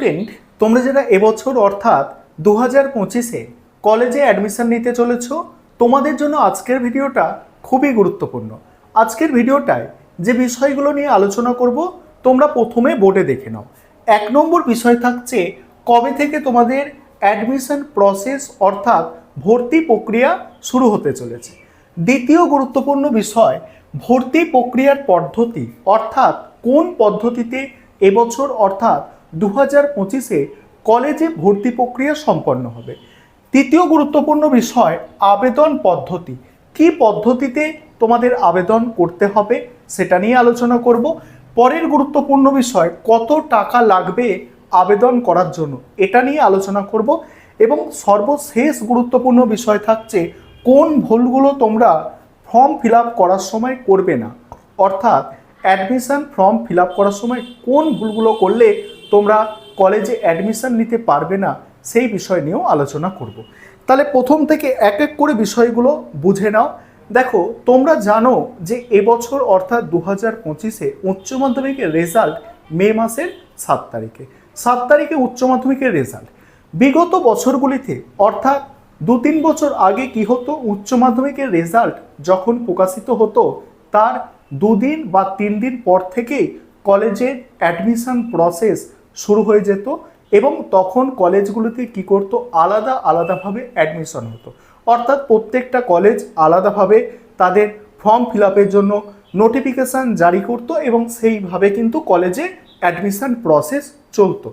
Student, তোমরা যারা এবছর অর্থাৎ দু হাজার পঁচিশে কলেজে অ্যাডমিশন নিতে চলেছ, তোমাদের জন্য আজকের ভিডিওটা খুবই গুরুত্বপূর্ণ। আজকের ভিডিওটায় যে বিষয়গুলো নিয়ে আলোচনা করব, তোমরা প্রথমে বোর্ডে দেখে নাও। এক নম্বর বিষয় থাকছে কবে থেকে তোমাদের অ্যাডমিশন প্রসেস অর্থাৎ ভর্তি প্রক্রিয়া শুরু হতে চলেছে। দ্বিতীয় গুরুত্বপূর্ণ বিষয়, ভর্তি প্রক্রিয়ার পদ্ধতি অর্থাৎ কোন পদ্ধতিতে এবছর অর্থাৎ দু হাজার পঁচিশে কলেজে ভর্তি প্রক্রিয়া সম্পন্ন হবে। তৃতীয় গুরুত্বপূর্ণ বিষয়, আবেদন পদ্ধতি। কি পদ্ধতিতে তোমাদের আবেদন করতে হবে সেটা নিয়ে আলোচনা করব। পরের গুরুত্বপূর্ণ বিষয়, কত টাকা লাগবে আবেদন করার জন্য, এটা নিয়ে আলোচনা করব। এবং সর্বশেষ গুরুত্বপূর্ণ বিষয় থাকছে, কোন ভুলগুলো তোমরা ফর্ম ফিল করার সময় করবে না। অর্থাৎ অ্যাডমিশন ফর্ম ফিল করার সময় কোন ভুলগুলো করলে তোমরা কলেজে অ্যাডমিশন নিতে পারবে না, সেই বিষয় নিয়েও আলোচনা করব। তাহলে প্রথম থেকে এক এক করে বিষয়গুলো বুঝে নাও। দেখো, তোমরা জানো যে এবছর অর্থাৎ দু হাজার পঁচিশে উচ্চ মাধ্যমিকের রেজাল্ট মে মাসের সাত তারিখে। সাত তারিখে উচ্চ মাধ্যমিকের রেজাল্ট বিগত বছরগুলিতে অর্থাৎ দু তিন বছর আগে কি হতো, উচ্চ মাধ্যমিকের রেজাল্ট যখন প্রকাশিত হতো, তার দুদিন বা তিন দিন পর থেকেই কলেজের অ্যাডমিশন প্রসেস শুরু হয়ে যেত এবং তখন কলেজগুলোতে কি করতো? আলাদা আলাদাভাবে অ্যাডমিশন হতো। অর্থাৎ প্রত্যেকটা কলেজ আলাদাভাবে তাদের ফর্ম ফিল আপের জন্য নোটিফিকেশান জারি করতো এবং সেইভাবে কিন্তু কলেজে অ্যাডমিশন প্রসেস চলতো।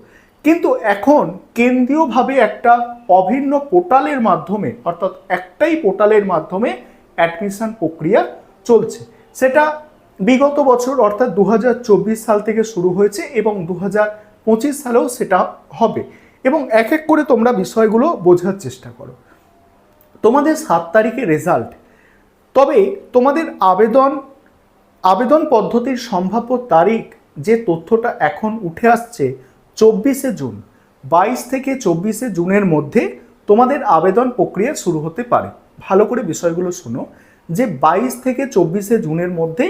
কিন্তু এখন কেন্দ্রীয়ভাবে একটা অভিন্ন পোর্টালের মাধ্যমে, অর্থাৎ একটাই পোর্টালের মাধ্যমে অ্যাডমিশন প্রক্রিয়া চলছে। সেটা বিগত বছর, অর্থাৎ দু হাজার চব্বিশ সাল থেকে শুরু হয়েছে এবং দু হাজার পঁচিশ সালেও সেটা হবে। এবং এক এক করে তোমরা বিষয়গুলো বোঝার চেষ্টা করো। তোমাদের সাত তারিখে রেজাল্ট তবে তোমাদের আবেদন আবেদন পদ্ধতির সম্ভাব্য তারিখ যে তথ্যটা এখন উঠে আসছে চব্বিশে জুন, বাইশ থেকে চব্বিশে জুনের মধ্যে তোমাদের আবেদন প্রক্রিয়া শুরু হতে পারে। ভালো করে বিষয়গুলো শোনো। যে বাইশ থেকে চব্বিশে জুনের মধ্যে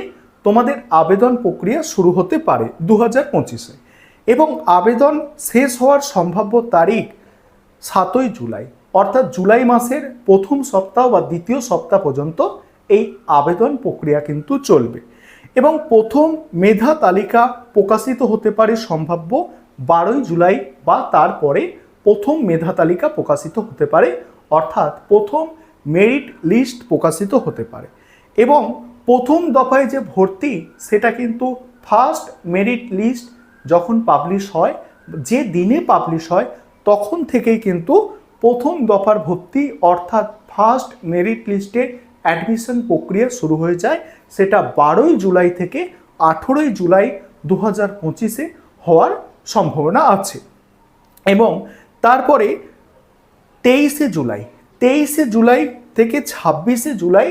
তোমাদের আবেদন প্রক্রিয়া শুরু হতে পারে দু হাজার পঁচিশে। এবং আবেদন শেষ হওয়ার সম্ভাব্য তারিখ সাতই জুলাই, অর্থাৎ জুলাই মাসের প্রথম সপ্তাহ বা দ্বিতীয় সপ্তাহ পর্যন্ত এই আবেদন প্রক্রিয়া কিন্তু চলবে। এবং প্রথম মেধা তালিকা প্রকাশিত হতে পারে সম্ভাব্য বারোই জুলাই বা তারপরে প্রথম মেধা তালিকা প্রকাশিত হতে পারে, অর্থাৎ প্রথম মেরিট লিস্ট প্রকাশিত হতে পারে। এবং প্রথম দফায় যে ভর্তি, সেটা কিন্তু ফার্স্ট মেরিট লিস্ট যখন পাবলিশ হয়, যে দিনে পাবলিশ হয়, তখন থেকেই কিন্তু প্রথম দফার ভর্তি অর্থাৎ ফার্স্ট মেরিট লিস্টে অ্যাডমিশন প্রক্রিয়া শুরু হয়ে যায়। সেটা বারোই জুলাই থেকে আঠেরোই জুলাই দু হাজার পঁচিশে হওয়ার সম্ভাবনা আছে। এবং তারপরে তেইশে জুলাই তেইশে জুলাই থেকে ছাব্বিশে জুলাই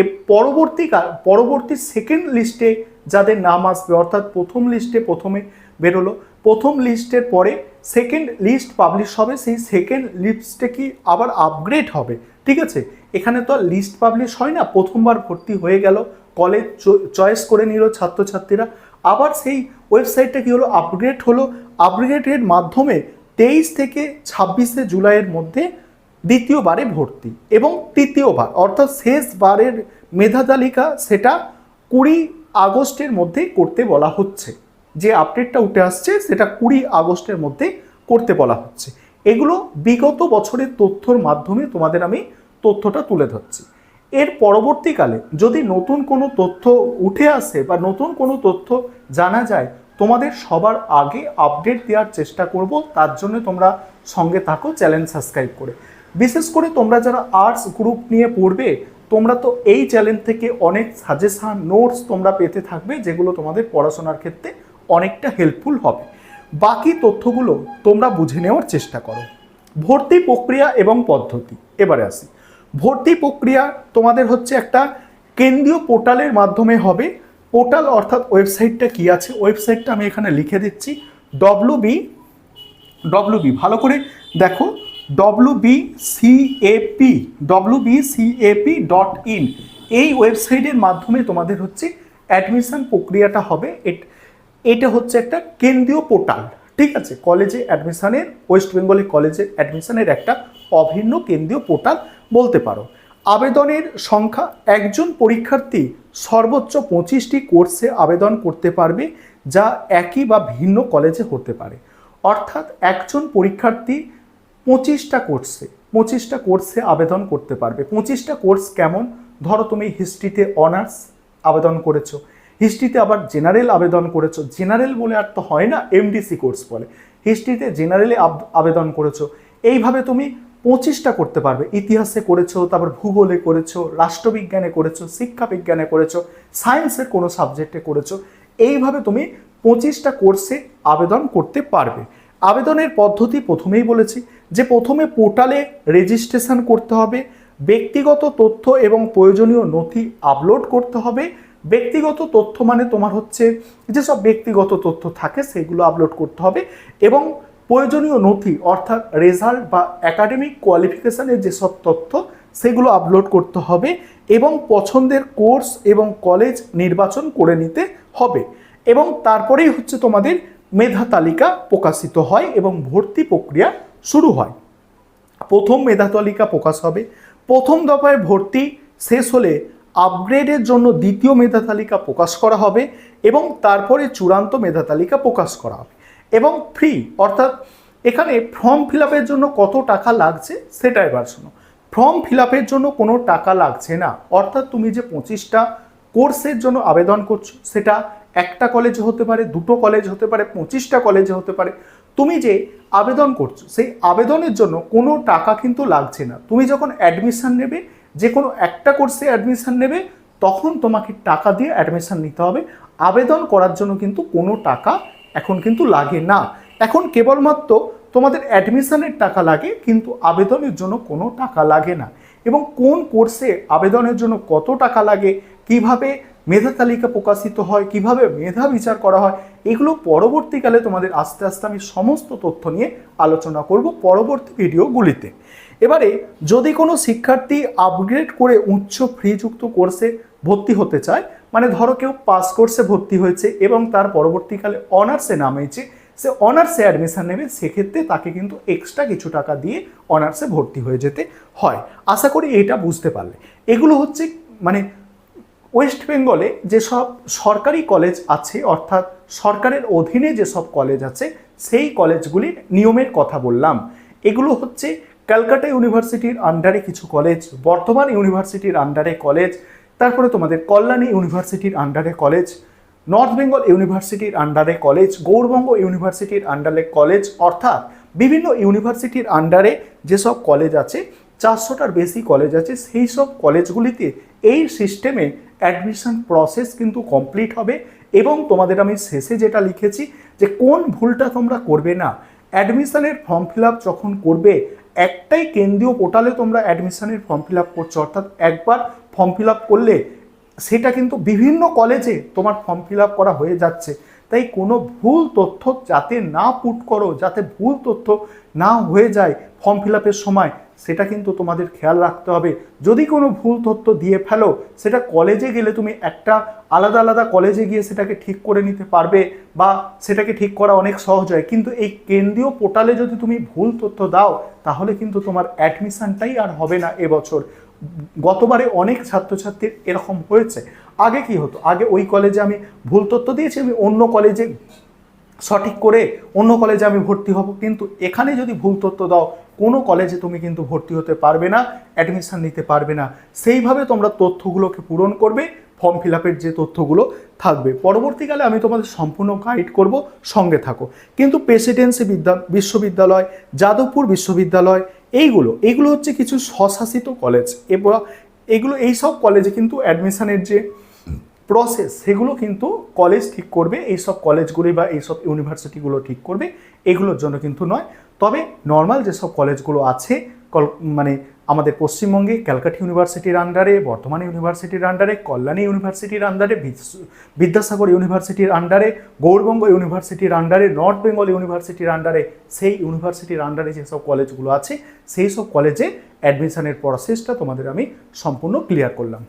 এ পরবর্তী পরবর্তী সেকেন্ড লিস্টে যাদের নাম আসবে, অর্থাৎ প্রথম লিস্টে প্রথমে বেরোলো প্রথম লিস্টের পরে সেকেন্ড লিস্ট পাবলিশ হবে, সেই সেকেন্ড লিস্টে কি আবার আপগ্রেড হবে? ঠিক আছে? এখানে তো লিস্ট পাবলিশ হয় না, প্রথমবার ভর্তি হয়ে গেল কলেজ চয়েস করে নিল ছাত্রছাত্রীরা। আবার সেই ওয়েবসাইটটা কি হলো? আপগ্রেড হলো। আপগ্রেডের মাধ্যমে তেইশ থেকে ছাব্বিশে জুলাইয়ের মধ্যে দ্বিতীয়বারে ভর্তি এবং তৃতীয়বার, অর্থাৎ শেষবারের মেধা তালিকা সেটা কুড়ি আগস্টের মধ্যে করতে বলা হচ্ছে। যে আপডেটটা উঠে আসছে, সেটা কুড়ি আগস্টের মধ্যে করতে বলা হচ্ছে। এগুলো বিগত বছরের তথ্যর মাধ্যমে তোমাদের আমি তথ্যটা তুলে ধরছি। এর পরবর্তীকালে যদি নতুন কোনো তথ্য উঠে আসে বা নতুন কোনো তথ্য জানা যায়, তোমাদের সবার আগে আপডেট দেওয়ার চেষ্টা করব। তার জন্য তোমরা সঙ্গে থাকো, চ্যানেল সাবস্ক্রাইব করে। বিশেষ করে তোমরা যারা আর্টস গ্রুপ নিয়ে পড়বে, তোমরা তো এই চ্যানেল থেকে অনেক সাজেশান নোটস তোমরা পেতে থাকবে, যেগুলো তোমাদের পড়াশোনার ক্ষেত্রে অনেকটা হেল্পফুল হবে। বাকি তথ্যগুলো তোমরা বুঝে নেওয়ার চেষ্টা করো। ভর্তি প্রক্রিয়া এবং পদ্ধতি। এবারে আসি। ভর্তি প্রক্রিয়া তোমাদের হচ্ছে একটা কেন্দ্রীয় পোর্টালের মাধ্যমে হবে। পোর্টাল অর্থাৎ ওয়েবসাইটটা কি আছে? ওয়েবসাইটটা আমি এখানে লিখে দিচ্ছি। ডব্লু বি ডব্লু বি ভালো করে দেখো। W B CAP W B CAP dot in এই ওয়েবসাইটের মাধ্যমে তোমাদের হচ্ছে অ্যাডমিশন প্রক্রিয়াটা হবে। এট- হচ্ছে একটা কেন্দ্রীয় পোর্টাল, ঠিক আছে? কলেজে অ্যাডমিশনের, ওয়েস্ট বেঙ্গলে কলেজে অ্যাডমিশানের একটা অভিন্ন কেন্দ্রীয় পোর্টাল বলতে পারো। আবেদনের সংখ্যা, একজন পরীক্ষার্থী সর্বোচ্চ পঁচিশটি কোর্সে আবেদন করতে পারবে, যা একই বা ভিন্ন কলেজে হতে পারে। অর্থাৎ একজন পরীক্ষার্থী পঁচিশটা কোর্সে পঁচিশটা কোর্সে আবেদন করতে পারবে। পঁচিশটা কোর্স কেমন? ধরো তুমি হিস্ট্রিতে অনার্স আবেদন করেছ। হিস্ট্রিতে আবার জেনারেল আবেদন করেছ। জেনারেল বলে আর তো হয় না এমডিসি কোর্স বলে। হিস্ট্রিতে জেনারেলে আবেদন করেছ। এইভাবে তুমি পঁচিশটা করতে পারবে। ইতিহাসে করেছ, তারপর ভূগোলে করেছ, রাষ্ট্রবিজ্ঞানে করেছ, শিক্ষাবিজ্ঞানে করেছ সায়েন্সের কোনো সাবজেক্টে করেছ। এইভাবে তুমি পঁচিশটা কোর্সে আবেদন করতে পারবে। আবেদনের পদ্ধতি প্রথমেই বলেছি যে প্রথমে পোর্টালে রেজিস্ট্রেশন করতে হবে। ব্যক্তিগত তথ্য এবং প্রয়োজনীয় নথি আপলোড করতে হবে। ব্যক্তিগত তথ্য মানে তোমার হচ্ছে যেসব ব্যক্তিগত তথ্য থাকে সেগুলো আপলোড করতে হবে এবং প্রয়োজনীয় নথি অর্থাৎ রেজাল্ট বা একাডেমিক কোয়ালিফিকেশানের যেসব তথ্য সেগুলো আপলোড করতে হবে এবং পছন্দের কোর্স এবং কলেজ নির্বাচন করে নিতে হবে এবং তারপরেই হচ্ছে তোমাদের মেধা তালিকা প্রকাশিত হয় এবং ভর্তি প্রক্রিয়া শুরু হয়। প্রথম মেধা তালিকা প্রকাশ হবে প্রথম দফায় ভর্তি শেষ হলে আপগ্রেডের জন্য দ্বিতীয় মেধা তালিকা প্রকাশ করা হবে এবং তারপরে চূড়ান্ত মেধা তালিকা প্রকাশ করা হবে। এবং ফ্রি অর্থাৎ এখানে ফর্ম ফিল জন্য কত টাকা লাগছে সেটা এবার শোনো। ফর্ম ফিল জন্য কোনো টাকা লাগছে না। অর্থাৎ তুমি যে পঁচিশটা কোর্সের জন্য আবেদন করছ, সেটা একটা কলেজে হতে পারে, দুটো কলেজ হতে পারে, পঁচিশটা কলেজে হতে পারে। তুমি যে আবেদন করছ, সেই আবেদনের জন্য কোনো টাকা কিন্তু লাগছে না। তুমি যখন অ্যাডমিশান নেবে, যে কোনো একটা কোর্সে অ্যাডমিশন নেবে, তখন তোমাকে টাকা দিয়ে অ্যাডমিশান নিতে হবে। আবেদন করার জন্য কিন্তু কোনো টাকা এখন কিন্তু লাগে না। এখন কেবলমাত্র তোমাদের অ্যাডমিশানের টাকা লাগে, কিন্তু আবেদনের জন্য কোনো টাকা লাগে না। এবং কোন কোর্সে আবেদনের জন্য কত টাকা লাগে, কীভাবে মেধা তালিকা প্রকাশিত হয়, কীভাবে মেধা বিচার করা হয়, এগুলো পরবর্তীকালে তোমাদের আস্তে আস্তে আমি সমস্ত তথ্য নিয়ে আলোচনা করব পরবর্তী ভিডিওগুলিতে। এবারে, যদি কোনো শিক্ষার্থী আপগ্রেড করে উচ্চ ফ্রিযুক্ত কোর্সে ভর্তি হতে চায় মানে ধরো কেউ পাস কোর্সে ভর্তি হয়েছে এবং তার পরবর্তীকালে অনার্সে নামেছে, সে অনার্সে অ্যাডমিশান নেবে, সেক্ষেত্রে তাকে কিন্তু এক্সট্রা কিছু টাকা দিয়ে অনার্সে ভর্তি হয়ে যেতে হয়। আশা করি এটা বুঝতে পারলে। এগুলো হচ্ছে মানে ওয়েস্ট বেঙ্গলে যেসব সরকারি কলেজ আছে, অর্থাৎ সরকারের অধীনে যেসব কলেজ আছে, সেই কলেজগুলির নিয়মের কথা বললাম। এগুলো হচ্ছে ক্যালকাটা ইউনিভার্সিটির আন্ডারে কিছু কলেজ বর্ধমান ইউনিভার্সিটির আন্ডারে কলেজ তারপরে তোমাদের কল্যাণী ইউনিভার্সিটির আন্ডারে কলেজ নর্থ বেঙ্গল ইউনিভার্সিটির আন্ডারে কলেজ গৌরবঙ্গ ইউনিভার্সিটির আন্ডারে কলেজ অর্থাৎ বিভিন্ন ইউনিভার্সিটির আন্ডারে যেসব কলেজ আছে, চারশোটার বেশি কলেজ আছে সেই সব কলেজগুলিতে এই সিস্টেমে অ্যাডমিশন প্রসেস কিন্তু কমপ্লিট হবে এবং তোমাদের আমি শেষে যেটা লিখেছি যে কোন ভুলটা তোমরা করবে না। অ্যাডমিশনের ফর্ম ফিল আপ যখন করবে, একটাই কেন্দ্রীয় পোর্টালে তোমরা অ্যাডমিশনের ফর্ম ফিল আপ করছ। অর্থাৎ একবার ফর্ম ফিল আপ করলে সেটা কিন্তু বিভিন্ন কলেজে তোমার ফর্ম ফিল আপ করা হয়ে যাচ্ছে। তাই কোনো ভুল তথ্য যাতে না পুট করো, যাতে ভুল তথ্য না হয়ে যায় ফর্ম ফিল আপের সময় সেটা কিন্তু তোমাদের খেয়াল রাখতে হবে। যদি কোনো ভুল তথ্য দিয়ে ফেলো, সেটা কলেজে গেলে তুমি একটা আলাদা আলাদা কলেজে গিয়ে সেটাকে ঠিক করে নিতে পারবে বা সেটাকে ঠিক করা অনেক সহজ হয়। কিন্তু এই কেন্দ্রীয় পোর্টালে যদি তুমি ভুল তথ্য দাও, তাহলে কিন্তু তোমার অ্যাডমিশানটাই আর হবে না এবছর। গতবারে অনেক ছাত্রছাত্রীর এরকম হয়েছে। আগে কি হতো? আগে ওই কলেজে আমি ভুল তথ্য দিয়েছি, আমি অন্য কলেজে সঠিক করে অন্য কলেজে আমি ভর্তি হব। কিন্তু এখানে যদি ভুল তথ্য দাও কোনো কলেজে তুমি কিন্তু ভর্তি হতে পারবে না অ্যাডমিশান নিতে পারবে না। সেইভাবে তোমরা তথ্যগুলোকে পূরণ করবে ফর্ম ফিল আপের যে তথ্যগুলো থাকবে। পরবর্তীকালে আমি তোমাদের সম্পূর্ণ গাইড করব, সঙ্গে থাকো। কিন্তু প্রেসিডেন্সি বিদ্যা বিশ্ববিদ্যালয়, যাদবপুর বিশ্ববিদ্যালয়, এইগুলো এইগুলো হচ্ছে কিছু স্বশাসিত কলেজ এবং এগুলো, এই সব কলেজে কিন্তু অ্যাডমিশানের যে প্রসেস সেগুলো কিন্তু কলেজ ঠিক করবে এইসব কলেজগুলি বা এইসব ইউনিভার্সিটিগুলো ঠিক করবে, এগুলোর জন্য কিন্তু নয়। তবে নর্মাল যেসব কলেজগুলো আছে, কল মানে আমাদের পশ্চিমবঙ্গে ক্যালকাটা ইউনিভার্সিটির আন্ডারে বর্ধমান ইউনিভার্সিটির আন্ডারে কল্যাণী ইউনিভার্সিটির আন্ডারে বিদ্যাসাগর ইউনিভার্সিটির আন্ডারে গৌরবঙ্গ ইউনিভার্সিটির আন্ডারে নর্থ বেঙ্গল ইউনিভার্সিটির আন্ডারে সেই ইউনিভার্সিটির আন্ডারে যেসব কলেজগুলো আছে, সেই সব কলেজে অ্যাডমিশনের প্রসেসটা তোমাদের আমি সম্পূর্ণ ক্লিয়ার করলাম।